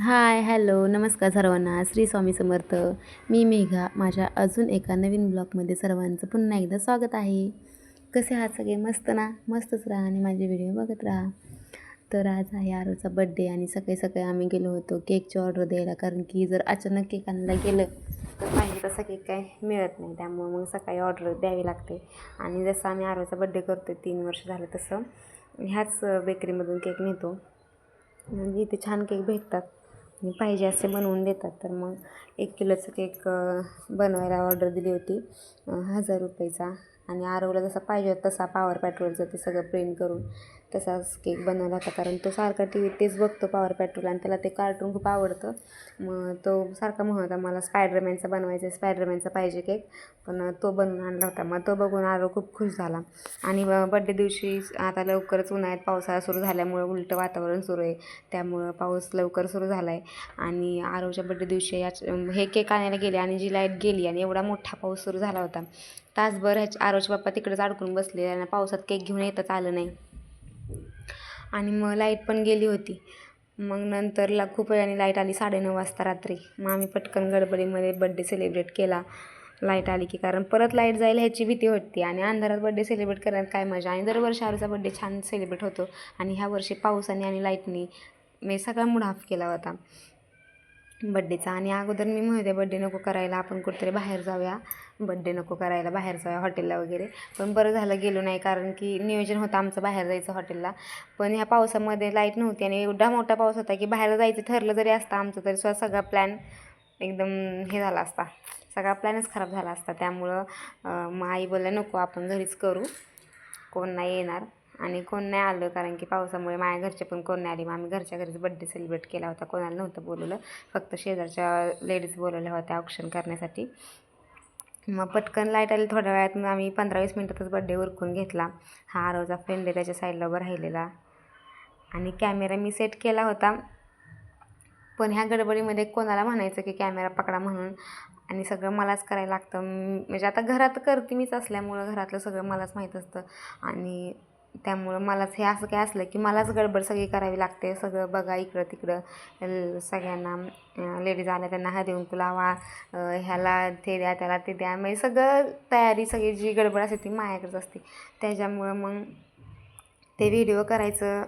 Hi hello नमस्कार सर्वांना. श्री स्वामी समर्थ. मी मेघा. माझ्या अजून एका नवीन ब्लॉगमध्ये सर्वांचं पुन्हा एकदा स्वागत आहे. कसे आहात सगळे? मस्त ना? मस्तच राहा आणि माझे व्हिडिओ बघत राहा. तर आज आहे आरोचा बड्डे आणि सकाळी सकाळी आम्ही गेलो होतो केकची ऑर्डर द्यायला कारण की जर अचानक केक आणायला गेलं तर पाहिजे तसा केक काय मिळत नाही. त्यामुळं मग सकाळी ऑर्डर द्यावी लागते. आणि जसं आम्ही आरोचा बड्डे करतो तीन वर्ष झालं तसं ह्याच बेकरीमधून केक नेतो. म्हणजे इथे छान केक भेटतात. पाहिजे असे बनवून देतात. तर मग एक किलोचं केक बनवायला ऑर्डर दिली होती. हजार रुपयेचा. आणि आरवला जसा पाहिजे होता तसा पॉवर पॅट्रोलचं ते सगळं प्रिंट करून तसाच केक बनवला होता. कारण तो सारखा टी व्हीत तेच बघतो पॉवर पॅट्रोल आणि त्याला ते कार्टून खूप आवडतं. मग तो सारखा म्हणत होता मला स्पायडरमॅनचा बनवायचा आहे स्पायडरमॅनचा पाहिजे केक पण तो बनवून आणला होता. मग तो बघून आरव खूप खुश झाला. आणि बड्डे दिवशी आता लवकरच उन्हाळ्यात पावसाळा सुरू झाल्यामुळं उलटं वातावरण सुरू आहे. त्यामुळं पाऊस लवकर सुरू झाला आहे आणि आरवच्या बड्डे दिवशी याच हे केक आणायला गेले आणि जी लाइट गेली आणि एवढा मोठा पाऊस सुरू झाला होता. तासभर ह्याच्या आरोचे बाप्पा तिकडेच अडकून बसले आणि पावसात केक घेऊन येतच आलं नाही. आणि मग लाइट पण गेली होती. मग नंतर ला खूप वेळाने लाइट आली साडेनऊ वाजता रात्री. मग आम्ही पटकन गडबडीमध्ये बड्डे सेलिब्रेट केला. लाइट आली की कारण परत लाइट जाईल ह्याची भीती होती आणि अंधारात बड्डे सेलिब्रेट करण्यात काय मजा? आणि दरवर्षी आरूचा बड्डे छान सेलिब्रेट होतो. आणि ह्या वर्षी पावसाने आणि लाईटनी मी म्हणजे सगळा मूड हाफ केला होता बड्डेचा आणि अगोदर मी म्हणते बड्डे नको करायला आपण कुठेतरी बाहेर जाऊया. बड्डे नको करायला बाहेर जाऊया हॉटेलला वगैरे. पण बरं झालं गेलो नाही कारण की नियोजन होतं आमचं बाहेर जायचं हॉटेलला. पण ह्या पावसामध्ये लाइट नव्हती आणि एवढा मोठा पाऊस होता की बाहेर जायचं ठरलं जरी असतं आमचं तरी सुद्धा सगळा प्लॅन एकदम हे झाला असता. सगळा प्लॅनच खराब झाला असता. त्यामुळं मग आई बोलल्या नको आपण घरीच करू. कोण नाही येणार. आणि कोण नाही आलं कारण की पावसामुळे माझ्या घरचे पण कोण नाही आले. मग आम्ही घरच्या घरीच बड्डे सेलिब्रेट केला होता. कोणाला नव्हतं बोलवलं. फक्त शेजारच्या लेडीज बोलवल्या होत्या ऑप्शन करण्यासाठी. मग पटकन लाइट आली थोड्या वेळात. मग आम्ही पंधरा वीस मिनटातच बड्डे उरकून घेतला. हा रोजा फ्रेंड आहे त्याच्या साईडला उभा राहिलेला. आणि कॅमेरा मी सेट केला होता. पण ह्या गडबडीमध्ये कोणाला म्हणायचं की कॅमेरा पकडा म्हणून? आणि सगळं मलाच करायला लागतं. म्हणजे आता घरात करते मीच असल्यामुळं घरातलं सगळं मलाच माहीत असतं. आणि त्यामुळं मलाच हे असं काय असलं की मलाच गडबड सगळी करावी लागते. सगळं बघा इकडं तिकडं. सगळ्यांना लेडीज आल्या त्यांना हा देऊन लावा. ह्याला ते द्या त्याला ते द्या. म्हणजे सगळं तयारी सगळी जी गडबड असते ती माझ्याकडेच असते. त्याच्यामुळं मग ते व्हिडिओ करायचं.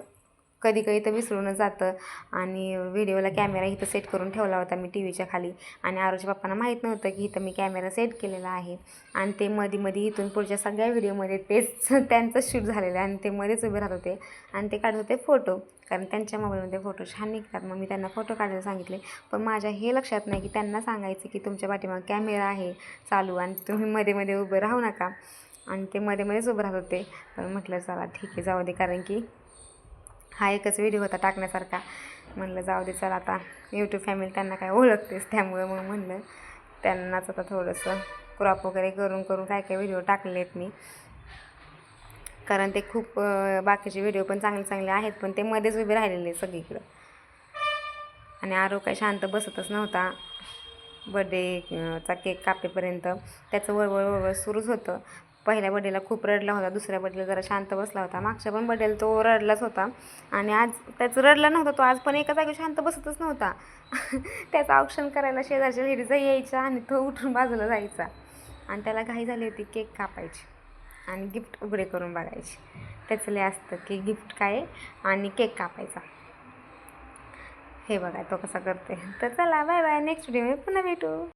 कधी कधी तर विसरूनच जातं. आणि व्हिडिओला कॅमेरा इथं सेट करून ठेवला होता मी टी व्हीच्या खाली. आणि आरोच्या पप्पांना माहीत नव्हतं की इथं मी कॅमेरा सेट केलेला आहे. आणि ते मध्ये मध्ये इथून पुढच्या सगळ्या व्हिडिओमध्ये तेच त्यांचं शूट झालेलं आहे. आणि ते मध्येच उभे राहत होते. आणि ते काढत होते फोटो. कारण त्यांच्या मोबाईलमध्ये फोटो छान निघतात. मग मी त्यांना फोटो काढायला सांगितले. पण माझ्या हे लक्षात नाही की त्यांना सांगायचं की तुमच्या पाठीमाग कॅमेरा आहे चालू आणि तुम्ही मध्ये मध्ये उभं राहू नका. आणि ते मध्ये मध्येच उभं राहत होते. पण म्हटलं चला ठीक आहे जाऊ दे. कारण की हा एकच व्हिडिओ होता टाकण्यासारखा. म्हणलं जाऊ दे चला आता यूट्यूब फॅमिली त्यांना काय ओळखतेच त्यामुळे मग म्हणलं त्यांनाच आता थोडंसं क्रॉप वगैरे करून करून काय काय व्हिडिओ टाकले आहेत मी. कारण ते खूप बाकीचे व्हिडिओ पण चांगले चांगले आहेत पण ते मध्येच उभे राहिलेले सगळीकडं. आणि आरो काय शांत बसतच नव्हता. बड्डेचा केक कापेपर्यंत त्याचं वळवळ वळवळ सुरूच होतं. पहिल्या बड्डेला खूप रडला होता दुसऱ्या बड्डेला जरा शांत बसला होता. मागच्या पण बड्डेला तो रडलाच होता. आणि आज त्याचं रडला नव्हता तो आज पण एका जागी शांत बसतच नव्हता. त्याचं ऑप्शन करायला शेजारच्या लेडीचा यायचा आणि तो उठून बाजूला जायचा. आणि त्याला घाई झाली होती केक कापायची आणि गिफ्ट उघडे करून बघायची. त्याचं लय असतं की गिफ्ट काय आणि केक कापायचा. हे बघा तो कसा करते तर चला बाय बाय नेक्स्ट व्हिडिओ पुन्हा भेटू.